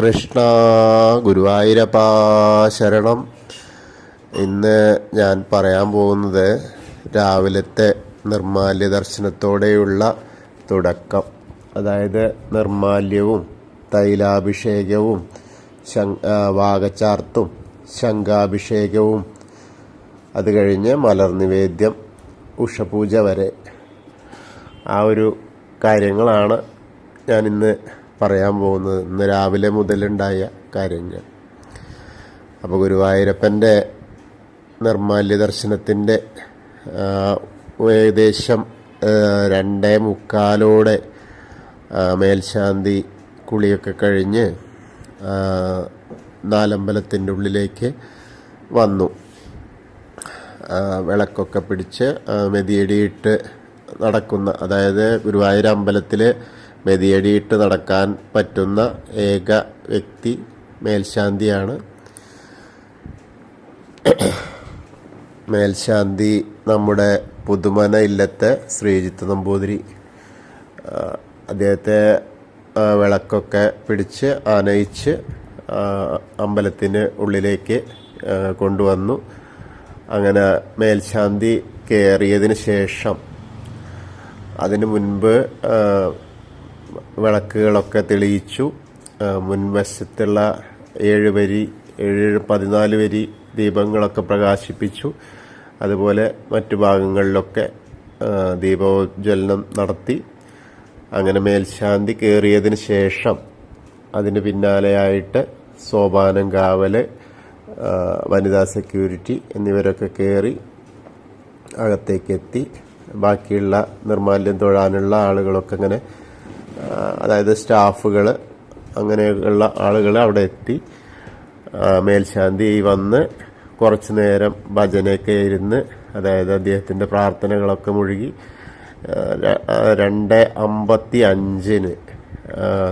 കൃഷ്ണ ഗുരുവായൂരപ്പ ശരണം. ഇന്ന് ഞാൻ പറയാൻ പോകുന്നത് രാവിലത്തെ നിർമാല്യ ദർശനത്തോടെയുള്ള തുടക്കം. അതായത് നിർമാല്യവും തൈലാഭിഷേകവും വാകച്ചാർത്തും ശംഖാഭിഷേകവും. അത് കഴിഞ്ഞ് മലർ നിവേദ്യം ഉഷപൂജ വരെ. ആ ഒരു കാര്യങ്ങളാണ് ഞാനിന്ന് പറയാൻ പോകുന്നത് ഇന്ന് രാവിലെ മുതലുണ്ടായ കാര്യങ്ങൾ. അപ്പോൾ ഗുരുവായൂരപ്പന്റെ നിർമാല്യ ദർശനത്തിന്റെ ഏകദേശം രണ്ടേ മുക്കാലോടെ മേൽശാന്തി കുളിയൊക്കെ കഴിഞ്ഞ് നാലമ്പലത്തിന്റെ ഉള്ളിലേക്ക് വന്നു. വിളക്കൊക്കെ പിടിച്ച് മെതിയടിയിട്ട് നടക്കുന്ന അതായത് ഗുരുവായൂർ അമ്പലത്തിൽ മെതിയടിയിട്ട് നടക്കാൻ പറ്റുന്ന ഏക വ്യക്തി മേൽശാന്തിയാണ്. മേൽശാന്തി നമ്മുടെ പുതുമന ഇല്ലത്തെ ശ്രീജിത്ത് നമ്പൂതിരി. അദ്ദേഹത്തെ വിളക്കൊക്കെ പിടിച്ച് ആനയിച്ച് അമ്പലത്തിന് ഉള്ളിലേക്ക് കൊണ്ടുവന്നു. അങ്ങനെ മേൽശാന്തി കയറിയതിന് ശേഷം അതിനു മുൻപ് വിളക്കുകളൊക്കെ തെളിയിച്ചു. മുൻവശത്തുള്ള ഏഴ് വരി ഏഴ് പതിനാല് വരി ദീപങ്ങളൊക്കെ പ്രകാശിപ്പിച്ചു. അതുപോലെ മറ്റു ഭാഗങ്ങളിലൊക്കെ ദീപോജ്വലനം നടത്തി. അങ്ങനെ മേൽശാന്തി കയറിയതിന് ശേഷം അതിന് പിന്നാലെയായിട്ട് സോപാനം കാവൽ വനിതാ സെക്യൂരിറ്റി എന്നിവരൊക്കെ കയറി അകത്തേക്കെത്തി. ബാക്കിയുള്ള നിർമാല്യം തൊഴാനുള്ള ആളുകളൊക്കെ അങ്ങനെ അതായത് സ്റ്റാഫുകൾ അങ്ങനെയുള്ള ആളുകൾ അവിടെ എത്തി. മേൽശാന്തി വന്ന് കുറച്ചു നേരം ഭജനയൊക്കെ ഇരുന്ന് അതായത് അദ്ദേഹത്തിന്റെ പ്രാർത്ഥനകളൊക്കെ മുഴുകി രണ്ട് അമ്പത്തി അഞ്ചിന്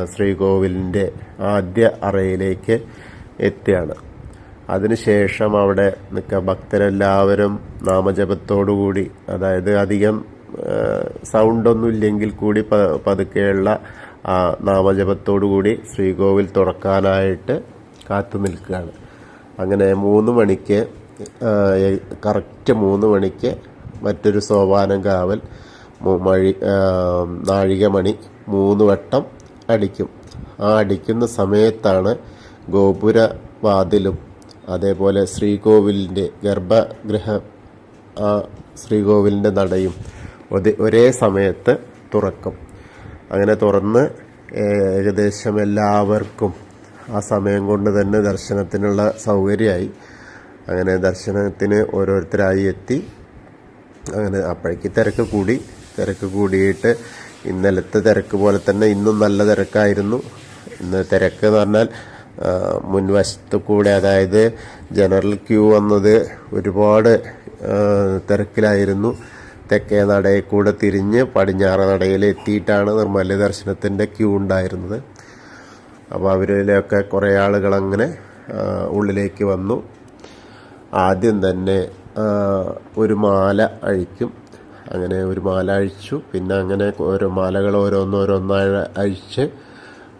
ശ്രീകോവിലിന്റെ ആദ്യ അറയിലേക്ക് എത്തുകയാണ് അതിനുശേഷം അവിടെ നിൽക്കുക ഭക്തരെല്ലാവരും നാമജപത്തോടുകൂടി അതായത് അധികം സൗണ്ടൊന്നും ഇല്ലെങ്കിൽ കൂടി പതുക്കെയുള്ള നാമജപത്തോടുകൂടി ശ്രീകോവിൽ തുറക്കാനായിട്ട് കാത്തു നിൽക്കുകയാണ്. അങ്ങനെ മൂന്ന് മണിക്ക് കറക്റ്റ് മൂന്ന് മണിക്ക് മറ്റൊരു സോപാനം കാവൽ മഴി നാഴികമണി മൂന്ന് വട്ടം അടിക്കും. ആ അടിക്കുന്ന സമയത്താണ് ഗോപുര വാതിലും അതേപോലെ ശ്രീകോവിലിന്റെ ഗർഭഗൃഹ ശ്രീകോവിലിന്റെ നടയും ഒരേ സമയത്ത് തുറക്കും. അങ്ങനെ തുറന്ന് ഏകദേശം എല്ലാവർക്കും ആ സമയം കൊണ്ട് തന്നെ ദർശനത്തിനുള്ള സൗകര്യമായി. അങ്ങനെ ദർശനത്തിന് ഓരോരുത്തരായി എത്തി. അങ്ങനെ അപ്പോഴേക്ക് തിരക്ക് കൂടി. തിരക്ക് കൂടിയിട്ട് ഇന്നലത്തെ തിരക്ക് പോലെ തന്നെ ഇന്നും നല്ല തിരക്കായിരുന്നു. ഇന്ന് തിരക്ക് എന്ന് പറഞ്ഞാൽ മുൻവശത്ത് കൂടെ അതായത് ജനറൽ ക്യൂ വന്നത് ഒരുപാട് തിരക്കിലായിരുന്നു. തെക്കേ നടയെ കൂടെ തിരിഞ്ഞ് പടിഞ്ഞാറ് നടയിൽ എത്തിയിട്ടാണ് നിർമ്മല്യ ദർശനത്തിന്റെ ക്യൂ ഉണ്ടായിരുന്നത്. അപ്പോൾ അവരിലൊക്കെ കുറേ ആളുകൾ അങ്ങനെ ഉള്ളിലേക്ക് വന്നു. ആദ്യം തന്നെ ഒരു മാല അഴിക്കും. അങ്ങനെ ഒരു മാല അഴിച്ചു. പിന്നെ അങ്ങനെ ഓരോ മാലകൾ ഓരോന്നോരോന്നായി അഴിച്ച്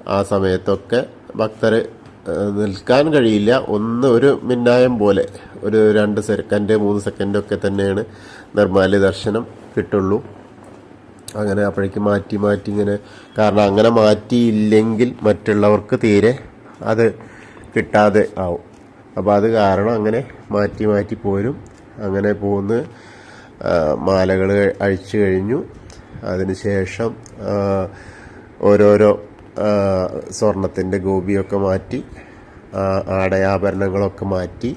ആ സമയത്തൊക്കെ ഭക്തർ നിൽക്കാൻ കഴിയില്ല. ഒന്ന് ഒരു മിന്നായം പോലെ ഒരു രണ്ട് സെക്കൻഡ് മൂന്ന് സെക്കൻഡൊക്കെ തന്നെയാണ് നിർമ്മാല്യ ദർശനം കിട്ടുള്ളൂ. അങ്ങനെ അപ്പോഴേക്ക് മാറ്റി മാറ്റി ഇങ്ങനെ കാരണം അങ്ങനെ മാറ്റിയില്ലെങ്കിൽ മറ്റുള്ളവർക്ക് തീരെ അത് കിട്ടാതെ ആവും. അപ്പോൾ അത് കാരണം അങ്ങനെ മാറ്റി മാറ്റി പോരും. അങ്ങനെ പോന്ന് മാലകൾ അഴിച്ചു കഴിഞ്ഞു. അതിനുശേഷം ഓരോരോ സ്വർണത്തിന്റെ ഗോപിയൊക്കെ മാറ്റി ആടയാഭരണങ്ങളൊക്കെ മാറ്റി.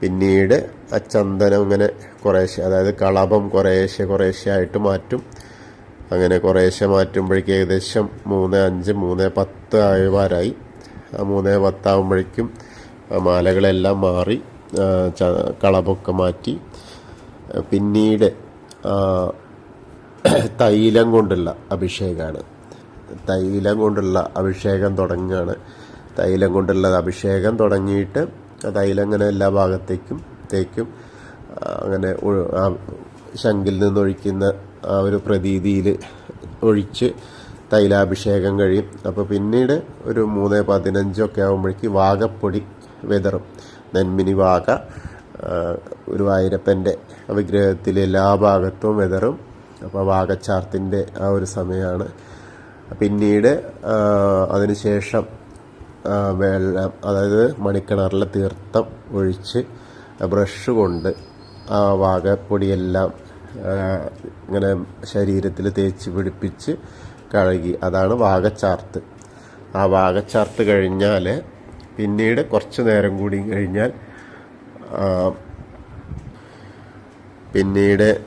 പിന്നീട് ആ ചന്ദനം ഇങ്ങനെ കുറേശ്ശെ അതായത് കളഭം കുറേശ്ശെ കുറേശ്ശെ ആയിട്ട് മാറ്റും. അങ്ങനെ കുറേശ്ശെ മാറ്റുമ്പോഴേക്കും ഏകദേശം മൂന്ന് അഞ്ച് മൂന്ന് പത്ത് ആയവാരായി. ആ മൂന്ന് പത്താകുമ്പോഴേക്കും മാലകളെല്ലാം മാറി കളഭമൊക്കെ മാറ്റി. പിന്നീട് തൈലം കൊണ്ടുള്ള അഭിഷേകമാണ് തൈലം കൊണ്ടുള്ള അഭിഷേകം തുടങ്ങുകയാണ്. തൈലം കൊണ്ടുള്ള അഭിഷേകം തുടങ്ങിയിട്ട് തൈലം ഇങ്ങനെ എല്ലാ ഭാഗത്തേക്കും തേക്കും ആ, അങ്ങനെ ആ ശങ്കിൽ നിന്നൊഴിക്കുന്ന ആ ഒരു പ്രതീതിയിൽ ഒഴിച്ച് തൈലാഭിഷേകം കഴിയും. അപ്പോൾ പിന്നീട് ഒരു മൂന്ന് പതിനഞ്ചൊക്കെ ആകുമ്പോഴേക്ക് വാഗപ്പൊടി വിതറും. നെന്മിനി വാഗ ഒരു ഗുരുവായൂരപ്പന്റെ വിഗ്രഹത്തിൽ എല്ലാ ഭാഗത്തും വിതറും. അപ്പോൾ വാഗച്ചാർത്തിന്റെ ആ ഒരു സമയമാണ്. പിന്നീട് അതിനുശേഷം വെള്ളം അതായത് മണിക്കിണറിലെ തീർത്ഥം ഒഴിച്ച് ബ്രഷ് കൊണ്ട് ആ വാകപ്പൊടിയെല്ലാം ഇങ്ങനെ ശരീരത്തിൽ തേച്ച് പിടിപ്പിച്ച് കഴുകി. അതാണ് വാകച്ചാർത്ത്. ആ വാകച്ചാർത്ത് കഴിഞ്ഞാൽ പിന്നീട് കുറച്ച് നേരം കൂടി കഴിഞ്ഞാൽ പിന്നീട്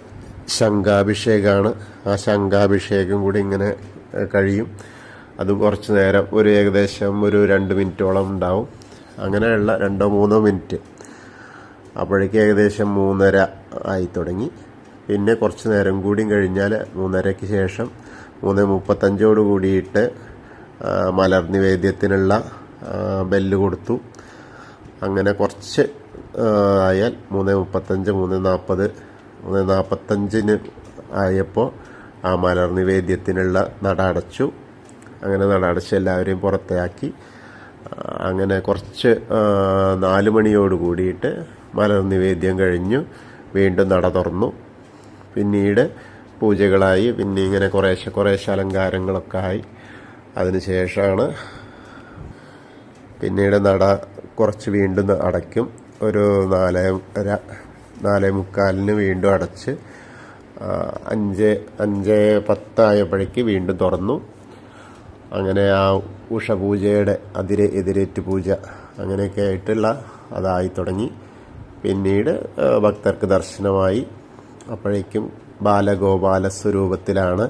ശംഖാഭിഷേകമാണ് ആ ശംഖാഭിഷേകം കൂടി ഇങ്ങനെ കഴിയും. അത് കുറച്ച് നേരം ഒരു ഏകദേശം ഒരു രണ്ട് മിനിറ്റോളം ഉണ്ടാവും. അങ്ങനെയുള്ള രണ്ടോ മൂന്നോ മിനിറ്റ്. അപ്പോഴേക്ക് ഏകദേശം മൂന്നര ആയി തുടങ്ങി. പിന്നെ കുറച്ച് നേരം കൂടി കഴിഞ്ഞാൽ മൂന്നരയ്ക്ക് ശേഷം മൂന്ന് മുപ്പത്തഞ്ചോട് കൂടിയിട്ട് മലർനിവേദ്യത്തിനുള്ള മലർ നിവേദ്യത്തിനുള്ള ബെല്ല് കൊടുത്തു. അങ്ങനെ കുറച്ച് ആയാൽ മൂന്ന് മുപ്പത്തഞ്ച് മൂന്ന് നാൽപ്പത് മൂന്ന് നാൽപ്പത്തഞ്ചിന് ആയപ്പോൾ ആ മലർ നിവേദ്യത്തിനുള്ള നട അടച്ചു. അങ്ങനെ നട അടച്ച് എല്ലാവരെയും പുറത്താക്കി. അങ്ങനെ കുറച്ച് നാല് മണിയോട് കൂടിയിട്ട് മലർ നിവേദ്യം കഴിഞ്ഞു. വീണ്ടും നട തുറന്നു. പിന്നീട് പൂജകളായി. പിന്നെ ഇങ്ങനെ കുറേശ്ശെ കുറേശ്ശെ അലങ്കാരങ്ങളൊക്കെ ആയി. അതിനുശേഷമാണ് പിന്നീട് നട കുറച്ച് വീണ്ടും അടയ്ക്കും. ഒരു നാല് നാലേ മുക്കാലിന് വീണ്ടും അടച്ച് അഞ്ച് അഞ്ച് പത്തായപ്പോഴേക്ക് വീണ്ടും തുറന്നു. അങ്ങനെ ആ ഉഷപൂജയുടെ അതിരെ എതിരേറ്റ് പൂജ അങ്ങനെയൊക്കെ ആയിട്ടുള്ള അതായി തുടങ്ങി. പിന്നീട് ഭക്തർക്ക് ദർശനമായി അപ്പോഴേക്കും ബാലഗോപാല സ്വരൂപത്തിലാണ്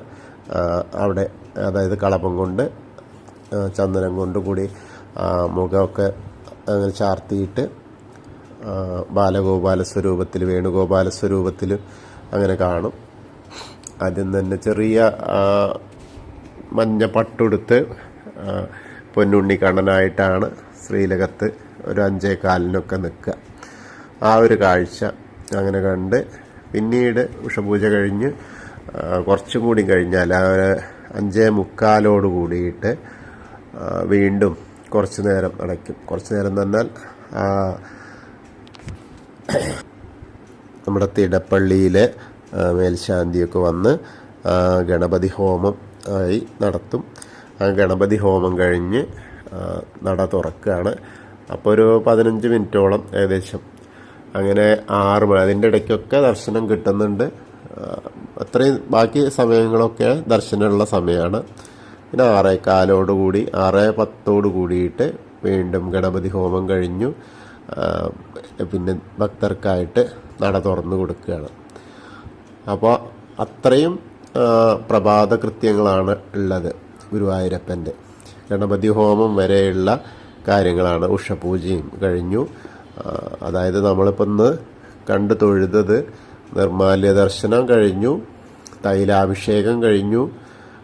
അവിടെ അതായത് കളപം കൊണ്ട് ചന്ദനം കൊണ്ട് കൂടി മുഖമൊക്കെ അങ്ങനെ ചാർത്തിയിട്ട് ബാലഗോപാല സ്വരൂപത്തിൽ വേണുഗോപാല സ്വരൂപത്തിൽ അങ്ങനെ കാണും. ആദ്യം തന്നെ ചെറിയ മഞ്ഞ പട്ടുടുത്ത് പൊന്നുണ്ണി കണ്ണനായിട്ടാണ് ശ്രീലകത്ത് ഒരു അഞ്ചേ കാലിനൊക്കെ നിൽക്കുക. ആ ഒരു കാഴ്ച അങ്ങനെ കണ്ട് പിന്നീട് ഉഷപൂജ കഴിഞ്ഞ് കുറച്ചും കൂടി കഴിഞ്ഞാൽ ആ ഒരു അഞ്ചേ മുക്കാലോട് കൂടിയിട്ട് വീണ്ടും കുറച്ച് നേരം അടയ്ക്കും. കുറച്ച് നേരം എന്ന് പറഞ്ഞാൽ നമ്മുടെ തിടപ്പള്ളിയിലെ മേൽശാന്തിയൊക്കെ വന്ന് ഗണപതി ഹോമം ആയി നടത്തും. ആ ഗണപതി ഹോമം കഴിഞ്ഞ് നട തുറക്കുകയാണ്. അപ്പോൾ ഒരു പതിനഞ്ച് മിനിറ്റോളം ഏകദേശം അങ്ങനെ ആറ് മണി അതിന്റെ ഇടയ്ക്കൊക്കെ ദർശനം കിട്ടുന്നുണ്ട്. അത്രയും ബാക്കി സമയങ്ങളൊക്കെ ദർശനമുള്ള സമയമാണ്. പിന്നെ ആറേ കാലോടുകൂടി ആറ് പത്തോട് കൂടിയിട്ട് വീണ്ടും ഗണപതി ഹോമം കഴിഞ്ഞു. പിന്നെ ഭക്തർക്കായിട്ട് നട തുറന്നു കൊടുക്കുകയാണ്. അപ്പോൾ അത്രയും പ്രഭാത കൃത്യങ്ങളാണ് ഉള്ളത് ഗുരുവായൂരപ്പന്റെ ഗണപതി ഹോമം വരെയുള്ള കാര്യങ്ങളാണ് ഉഷപൂജയും കഴിഞ്ഞു. അതായത് നമ്മളിപ്പോൾ ഇന്ന് കണ്ടു തൊഴുതത് നിർമാല്യ ദർശനം കഴിഞ്ഞു തൈലാഭിഷേകം കഴിഞ്ഞു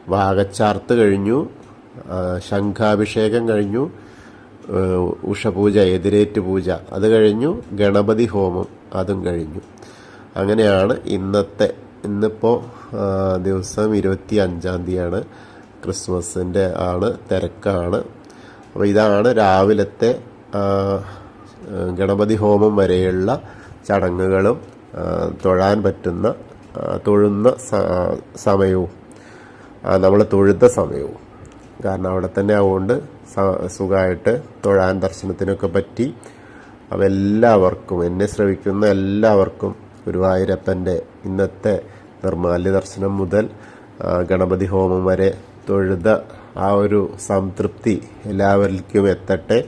വാഗച്ചാർത്ത് കഴിഞ്ഞു ശംഖാഭിഷേകം കഴിഞ്ഞു ഉഷപൂജ എതിരേറ്റ് പൂജ അത് കഴിഞ്ഞു ഗണപതി ഹോമം അതും കഴിഞ്ഞു. അങ്ങനെയാണ് ഇന്നത്തെ ഇന്നിപ്പോൾ ദിവസം ഇരുപത്തി അഞ്ചാം തീയതിയാണ്. ക്രിസ്മസിന്റെ ആണ് തിരക്കാണ്. അപ്പോൾ ഇതാണ് രാവിലത്തെ ഗണപതി ഹോമം വരെയുള്ള ചടങ്ങുകളും തൊഴാൻ പറ്റുന്ന തൊഴുന്ന സമയവും നമ്മൾ തൊഴുത്ത സമയവും. കാരണം അവിടെ തന്നെ ആവുകൊണ്ട് സുഖമായിട്ട് തൊഴാൻ ദർശനത്തിനൊക്കെ പറ്റി അപ്പം എല്ലാവർക്കും എന്നെ ശ്രവിക്കുന്ന എല്ലാവർക്കും ഗുരുവായൂരപ്പന്റെ ഇന്നത്തെ നിർമാല്യ ദർശനം മുതൽ ഗണപതി ഹോമം വരെ തൊഴുത ആ ഒരു സംതൃപ്തി എല്ലാവർക്കും എത്തട്ടെ.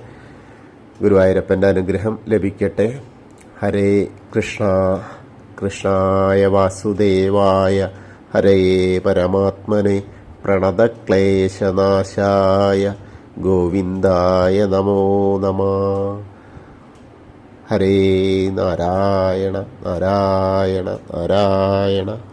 ഗുരുവായൂരപ്പന്റെ അനുഗ്രഹം ലഭിക്കട്ടെ. ഹരേ കൃഷ്ണ കൃഷ്ണായ വാസുദേവായ ഹരേ പരമാത്മനെ പ്രണതക്ലേശനാശായ ഗോവിന്ദായ നമോ നമ. ഹരേ നാരായണ നാരായണ നാരായണ.